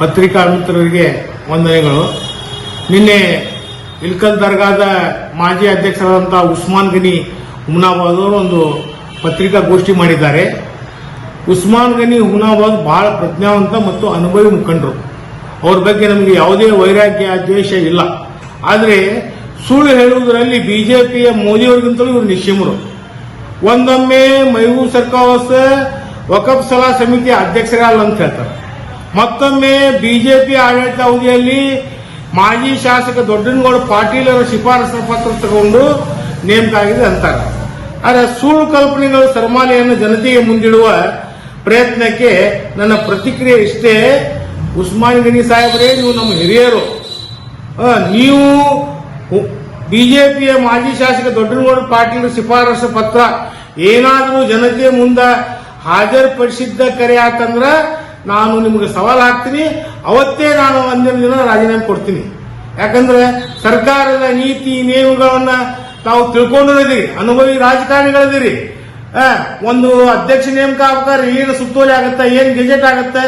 ಪತ್ರಿಕಾ ಮಿತ್ರರಿಗೆ ವಂದನೆಗಳು. ನಿನ್ನೆ ಇಲ್ಕಲ್ ದರ್ಗಾದ ಮಾಜಿ ಅಧ್ಯಕ್ಷರಾದಂಥ ಉಸ್ಮಾನ್ ಗನಿ ಹುಮ್ನಾಬಾದ್ ಅವರು ಒಂದು ಪತ್ರಿಕಾಗೋಷ್ಠಿ ಮಾಡಿದ್ದಾರೆ. ಉಸ್ಮಾನ್ ಗನಿ ಹುಮ್ನಾಬಾದ್ ಬಹಳ ಪ್ರಜ್ಞಾವಂತ ಮತ್ತು ಅನುಭವಿ ಮುಖಂಡರು. ಅವ್ರ ಬಗ್ಗೆ ನಮಗೆ ಯಾವುದೇ ವೈರಾಗ್ಯ, ದ್ವೇಷ ಇಲ್ಲ. ಆದರೆ ಸುಳ್ಳು ಹೇಳುವುದರಲ್ಲಿ ಬಿಜೆಪಿಯ ಮೋದಿಯವರಿಗಿಂತಲೂ ಇವರು ನಿಶ್ಚಿಮರು ಒಂದೊಮ್ಮೆ ಮೈಬೂಬ್ ಸರ್ಕಾವಸ್ ವಕಫ್ ಸಲಾ ಸಮಿತಿ ಅಧ್ಯಕ್ಷರಲ್ಲ ಅಂತ ಹೇಳ್ತಾರೆ. ಮತ್ತೊಮ್ಮೆ ಬಿಜೆಪಿ ಅವಧಿಯಲ್ಲಿ ಮಾಜಿ ಶಾಸಕ ದೊಡ್ಡನಗೌಡ ಪಾಟೀಲ್ ಅವರ ಶಿಫಾರಸು ಪತ್ರ ತಗೊಂಡು ನೇಮಕ ಆಗಿದೆ ಅಂತಾರೆ. ಆದರೆ ಸುಳ್ಳು ಕಲ್ಪನೆಗಳು ಸರ್ಮಾಲೆಯನ್ನು ಜನತೆಗೆ ಮುಂದಿಡುವ ಪ್ರಯತ್ನಕ್ಕೆ ನನ್ನ ಪ್ರತಿಕ್ರಿಯೆ ಇಷ್ಟೇ. ಉಸ್ಮಾನ್ ಗನಿ ಸಾಹೇಬರೇ, ನೀವು ನಮ್ಮ ಹಿರಿಯರು. ನೀವು ಬಿಜೆಪಿಯ ಮಾಜಿ ಶಾಸಕ ದೊಡ್ಡನಗೌಡ ಪಾಟೀಲ್ ಶಿಫಾರಸು ಪತ್ರ ಏನಾದರೂ ಜನತೆ ಮುಂದೆ ಹಾಜರುಪಡಿಸಿದ್ದ ಕರೆ ಆತಂದ್ರ ನಾನು ನಿಮಗೆ ಸವಾಲು ಹಾಕ್ತೀನಿ. ಅವತ್ತೇ ನಾನು ಒಂದಿನ ದಿನ ರಾಜೀನಾಮೆ ಕೊಡ್ತೀನಿ. ಯಾಕಂದ್ರೆ ಸರ್ಕಾರದ ನೀತಿ ನಿಯಮಗಳನ್ನ ತಾವು ತಿಳ್ಕೊಂಡಿದ್ದೀರಿ. ಅನುಭವಿ ರಾಜಕಾರಣಿಗಳಿದ್ದೀರಿ. ಒಂದು ಅಧ್ಯಕ್ಷ ನೇಮಕ ಆಗ್ಬೇಕಾದ್ರೆ ಏನು ಸುತ್ತೋಲೆ ಆಗುತ್ತೆ, ಏನು ಗೆಜೆಟ್ ಆಗುತ್ತೆ,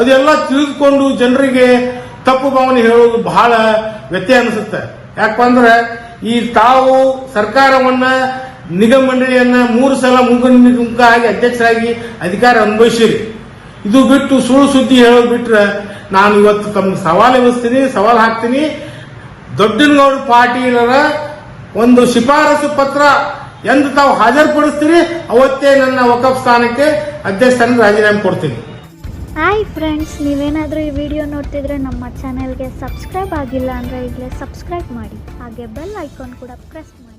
ಅದೆಲ್ಲ ತಿಳಿದುಕೊಂಡು ಜನರಿಗೆ ತಪ್ಪು ಭಾವನೆ ಹೇಳೋದು ಬಹಳ ವ್ಯತ್ಯಯ ಅನಿಸುತ್ತೆ. ಯಾಕಂದ್ರೆ ಈ ತಾವು ಸರ್ಕಾರವನ್ನ ನಿಗಮ ಮಂಡಳಿಯನ್ನ ಮೂರು ಸಲ ಮುಖ ಆಗಿ ಅಧ್ಯಕ್ಷರಾಗಿ ಅಧಿಕಾರ ಅನುಭವಿಸಿರಿ. ಇದು ಬಿಟ್ಟು ಸುಳ್ಳು ಸುದ್ದಿ ಹೇಳೋದು ಬಿಟ್ರೆ ನಾನು ಇವತ್ತು ತಮ್ಮ ಸವಾಲು ಎಬ್ಬಿಸ್ತೀನಿ ಸವಾಲು ಹಾಕ್ತೀನಿ. ದೊಡ್ಡನಗೌಡ ಪಾಟೀಲರ ಒಂದು ಶಿಫಾರಸು ಪತ್ರ ಎಂದು ತಾವು ಹಾಜರುಪಡಿಸ್ತೀರಿ, ಅವತ್ತೇ ನನ್ನ ವಕಫ್ ಸ್ಥಾನಕ್ಕೆ ಅಧ್ಯಕ್ಷ ಸ್ಥಾನಕ್ಕೆ ರಾಜೀನಾಮೆ ಕೊಡ್ತೀನಿ. ಹಾಯ್ ಫ್ರೆಂಡ್ಸ್, ನೀವೇನಾದರೂ ಈ ವಿಡಿಯೋ ನೋಡ್ತಿದ್ರೆ ನಮ್ಮ ಚಾನೆಲ್ಗೆ ಸಬ್ಸ್ಕ್ರೈಬ್ ಆಗಿಲ್ಲ ಅಂದರೆ ಈಗಲೇ ಸಬ್ಸ್ಕ್ರೈಬ್ ಮಾಡಿ. ಹಾಗೆ ಬೆಲ್ ಐಕಾನ್ ಕೂಡ ಪ್ರೆಸ್ ಮಾಡಿ.